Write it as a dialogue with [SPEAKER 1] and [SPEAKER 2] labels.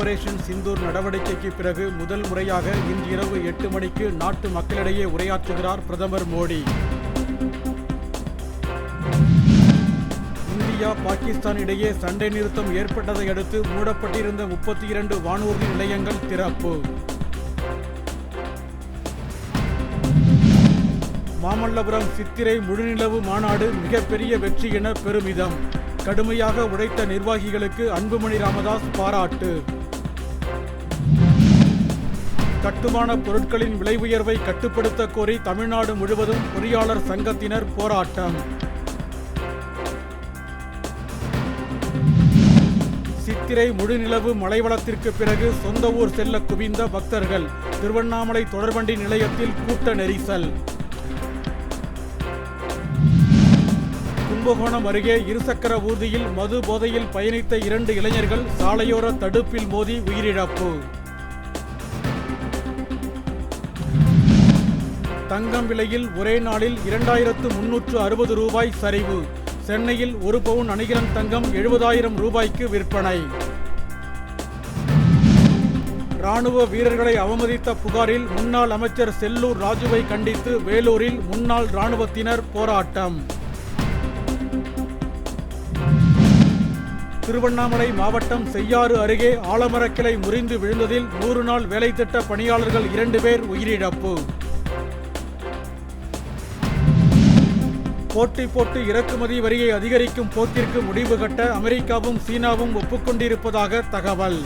[SPEAKER 1] Operation Sindoor நடவடிக்கைக்கு பிறகு முதல் முறையாக இன்றிரவு எட்டு மணிக்கு நாட்டு மக்களிடையே உரையாற்றுகிறார் பிரதமர் மோடி. இந்தியா பாகிஸ்தான் இடையே சண்டை நிறுத்தம் ஏற்பட்டதை அடுத்து மூடப்பட்டிருந்த முப்பத்தி இரண்டு வானூர்தி நிலையங்கள் திறப்பு. மாமல்லபுரம் சித்திரை முழுநிலவு மாநாடு மிகப்பெரிய வெற்றி என பெருமிதம். கடுமையாக உழைத்த நிர்வாகிகளுக்கு அன்புமணி ராமதாஸ் பாராட்டு. கட்டுமான பொருட்களின் விலை உயர்வை கட்டுப்படுத்த கோரி தமிழ்நாடு முழுவதும் பொறியாளர் சங்கத்தினர் போராட்டம். சித்திரை முழுநிலவு மலைவளத்திற்கு பிறகு சொந்த ஊர் செல்ல குவிந்த பக்தர்கள் திருவண்ணாமலை தொடர்வண்டி நிலையத்தில் கூட்ட நெரிசல். கும்பகோணம் அருகே இருசக்கர ஊர்தியில் மது போதையில் பயணித்த இரண்டு இளைஞர்கள் சாலையோர தடுப்பில் மோதி உயிரிழப்பு. தங்கம் விலையில் ஒரே நாளில் இரண்டாயிரத்து முன்னூற்று அறுபது ரூபாய் சரிவு. சென்னையில் ஒரு பவுன் அணிகிரம் தங்கம் எழுபதாயிரம் ரூபாய்க்கு விற்பனை. ராணுவ வீரர்களை அவமதித்த புகாரில் முன்னாள் அமைச்சர் செல்லூர் ராஜுவை கண்டித்து வேலூரில் முன்னாள் ராணுவத்தினர் போராட்டம். திருவண்ணாமலை மாவட்டம் செய்யாறு அருகே ஆலமரக்கிளை முறிந்து விழுந்ததில் நூறு நாள் வேலை திட்ட பணியாளர்கள் இரண்டு பேர் உயிரிழப்பு. போட்டி போட்டு இறக்குமதி வரியை அதிகரிக்கும் போக்கிற்கு முடிவு கட்ட அமெரிக்காவும் சீனாவும் ஒப்புக்கொண்டிருப்பதாக தகவல்.